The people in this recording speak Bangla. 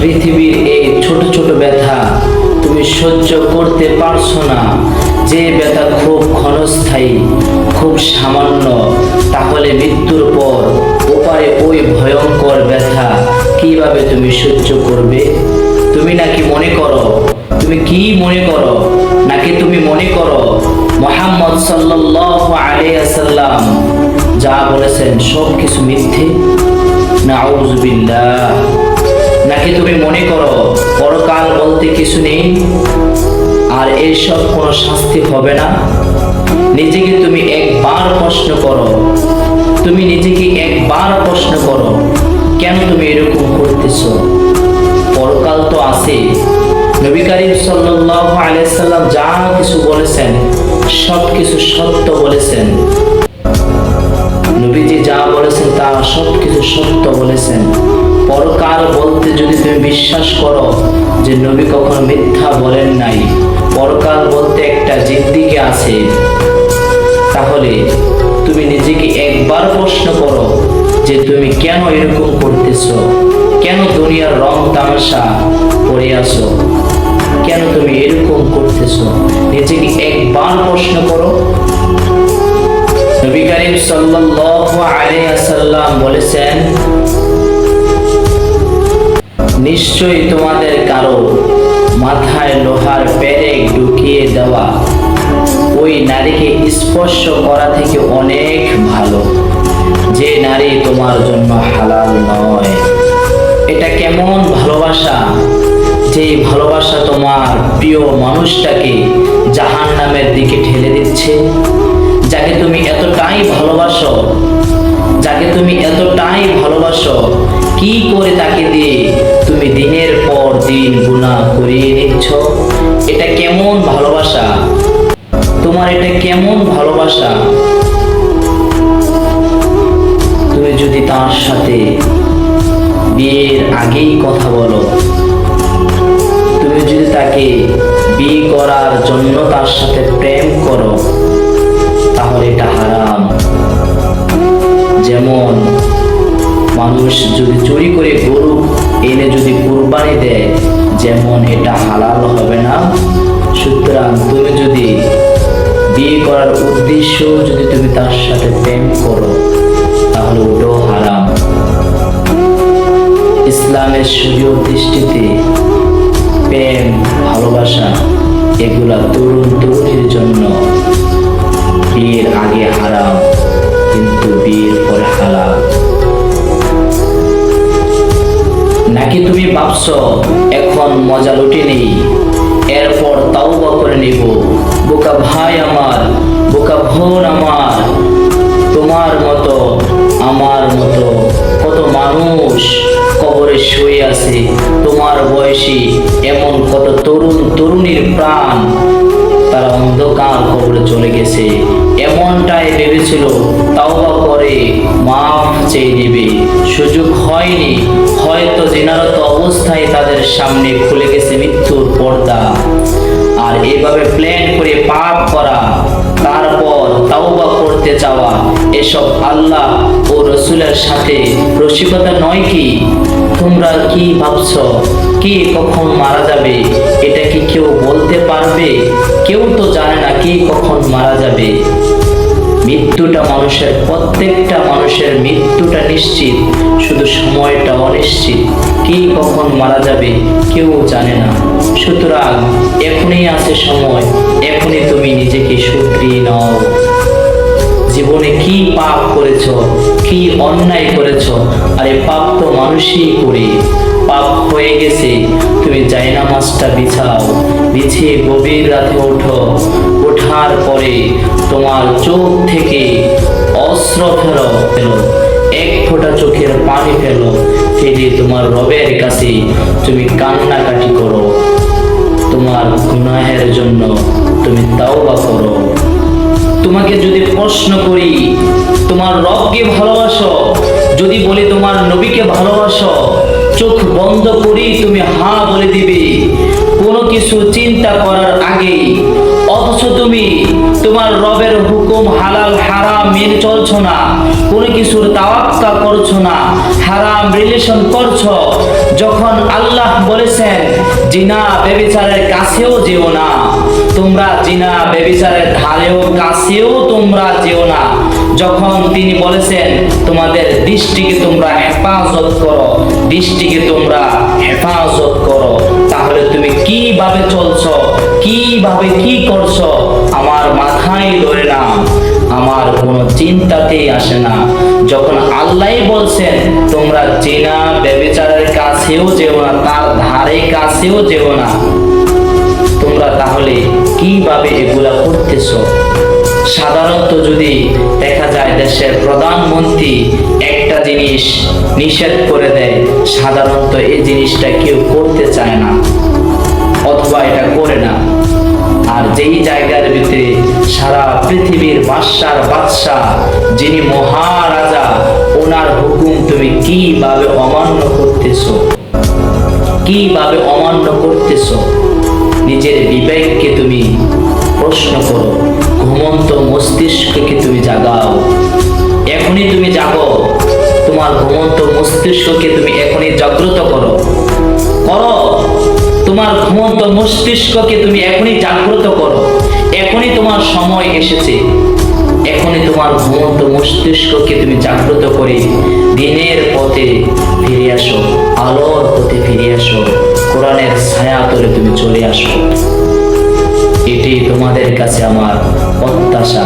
পৃথিবীর এই ছোট ছোট ব্যথা তুমি সহ্য করতে পারছ না। যে ব্যথা খুব ক্ষণস্থায়ী, খুব সামান্য, তাহলে মৃত্যুর পর ওপারে ওই ভয়ঙ্কর ব্যথা কীভাবে তুমি সহ্য করবে? তুমি নাকি মনে করো, তুমি কি মনে করো? নাকি তুমি মনে করো, মোহাম্মদ সাল্লাল্লাহু আলাইহি সাল্লাম যা বলেছেন সব কিছু মিথ্যে? নাউজুবিল্লাহ। নাকি তুমি মনে করো, পরকাল বলতে কিছু নেই, আর এইসব কোনো শাস্তি হবে না। নিজেকে তুমি একবার প্রশ্ন করো, তুমি নিজেকে একবার প্রশ্ন করো, কেন তুমি এরকম করতেছো? পরকাল তো আছে। নবী করিম সাল্লাল্লাহু আলাইহি সাল্লাম যা কিছু বলেছেন সব কিছু সত্য বলেছেন। নবীজি যা বলেছেন তা সব কিছু সত্য বলেছেন। পরকাল বলতে যদি তুমি বিশ্বাস করো যে নবী কখনো মিথ্যা বলেন নাই পরকাল বলতে একটা জিদ্দিকে আছে, তাহলে তুমি নিজেকে একবার প্রশ্ন করো যে তুমি কেন এরকম করতেছো? কেন দুনিয়ার রং তামাশা করে আসো কেন তুমি এরকম করতেছো? নিজেকে একবার প্রশ্ন করো। নবী করিম সাল্লাল্লাহু আলাইহি ওয়াসাল্লাম বলেছেন নিশ্চয়ই তোমাদের কারও মাথায় লোহার পেরেক ঢুকিয়ে দেওয়া ওই নারীকে স্পর্শ করা থেকে অনেক ভালো। যে নারী তোমার জন্য হালাল নয়। এটা কেমন ভালোবাসা? যে ভালোবাসা তোমার প্রিয় মানুষটাকে জাহান নামের দিকে ঠেলে দিচ্ছে। যাকে তুমি এতটাই ভালোবাসো, যাকে তুমি এতটাই ভালোবাসো, কি করে তাকে দিয়ে তুমি দিনের পর দিন গুণা করিয়ে নিচ্ছ। এটা কেমন ভালোবাসা? তোমার এটা কেমন ভালোবাসা? তুমি যদি তার সাথে বিয়ের আগেই কথা বলো, তুমি যদি তাকে বিয়ে করার জন্য তার সাথে প্রেম করো, তাহলে এটা হারাম। যেমন মানুষ যদি চুরি করে গরু দেয় যেমন এটা হালাল হবে না, সুতরাং তুমি যদি বিয়ে করার উদ্দেশ্য যদি তুমি তার সাথে প্রেম করো, তাহলে ওটাও হারাম। ইসলামের সুযোগ দৃষ্টিতে প্রেম, ভালোবাসা, এগুলা তরুণ তরুণীর জন্য বিয়ের আগে হারাম। ভাবছ, এখন মজা লুটে নেই। এরপর তাওবা করে নিব। বোকা ভাই আমার, বোকা বোন আমার। তোমার মতো, আমার মতো কত মানুষ কবরে শুয়ে আছে। তোমার বয়সী এমন কত তরুণ, তরুণীর প্রাণ, তারা অন্ধকার কবরে চলে গেছে। এমনটাই ভেবেছিল, তাওবা করে মাফ চেয়ে নেবে। সুযোগ হয়নি, হয়তো জেনারত অবস্থায় তাদের সামনে খুলে গেছে মৃত্যুর পর্দা। আর এভাবে প্ল্যান করে পাপ করা, তারপর তাওবা করতে চাওয়া, এসব আল্লাহ ও রসুলের সাথে রসিকতা নয় কি? তোমরা কি ভাবছ? কে কখন মারা যাবে? এটা কি কেউ বলতে পারবে? কেউ তো জানে না কে কখন মারা যাবে। মৃত্যুটা মানুষের প্রত্যেকটা মানুষের মৃত্যুটা নিশ্চিত, শুধু সময়টা অনিশ্চিত। কি কখন মারা যাবে কেউ জানে না। সুতরাং এখনই আছে সময়, এখনই তুমি নিজেকে শুধরিয়ে নাও। জীবনে কি পাপ করেছ, কি অন্যায় করেছ, আরে পাপ তো মানুষই করে। পাপ হয়ে গেছে। তুমি জায়নামাজটা বিছাও। বিছিয়ে গভীর রাতে ওঠো। ওঠার পরে তোমার চোখ থেকে অস্ত্র ফেলো। ফেলো এক ফোঁটা চোখের পানি ফেলো। ফেলে তোমার রবের কাছে তুমি কান্নাকাটি করো। তোমার গুনাহের জন্য তুমি তাওবা করো। তোমাকে যদি প্রশ্ন করি, তোমার রবকে ভালোবাসো? যদি বলি তোমার নবীকে ভালোবাসো? চোখ বন্ধ করি তুমি হা বলে দিবে। কোনো কিছু চিন্তা করার আগে, অথচ তুমি তোমার রবের হুকুম হালাল, হারাম মেনে চলছো না। কোনো কিছুর তাওয়াক্কা করছ না, হারাম রিলেশন করছ। যখন আল্লাহ বলেছেন, জিনা বেবিচারের কাছেও যেও না। তোমরা জিনা বেবিচারের ধারেও কাছেও তোমরা যেও না। যখন তিনি বলেছেন, তোমাদের দৃষ্টিকে তোমরা হেফাজত করো, দৃষ্টিকে তোমরা হেফাজত করো। তাহলে তুমি কীভাবে চলছো, কীভাবে কি করছ, আমার মাথায় ধরে না আমার কোনো চিন্তাতেই আসে না। যখন আল্লাহ বলছেন, তোমরা চেনা বেবিচারের কাছেও যেও না, তার ধারে কাছেও যেও না। তোমরা তাহলে কীভাবে এগুলা করতেছ? সাধারণত যদি দেখা যায় দেশের প্রধানমন্ত্রী জিনিস নিষেধ করে দেয়, সাধারণত এই জিনিসটা কেউ করতে চায় না, অথবা এটা করে না। আর যেই জায়গার ভিতরে সারা পৃথিবীর বাদশার বাদশাহ, যিনি মহারাজা, ওনার হুকুম তুমি কীভাবে অমান্য করতেছো? কীভাবে অমান্য করতেছো? নিজের বিবেককে তুমি প্রশ্ন করো, ঘুমন্ত মস্তিষ্ককে তুমি জাগাও। এখনই তুমি জাগো। তোমার ঘুমন্ত মস্তিষ্ককে তুমি এখনই জাগ্রত করো। করো। তোমার ঘুমন্ত মস্তিষ্ককে তুমি এখনই জাগ্রত করো। এখনই তোমার সময় এসেছে। এখনই তোমার ঘুমন্ত মস্তিষ্ককে তুমি জাগ্রত করে দিনের পথে ফিরে আসো, আলোর পথে ফিরে আসো, কোরআনের ছায়া তলে তুমি চলে আসো। এটি তোমাদের কাছে আমার প্রত্যাশা।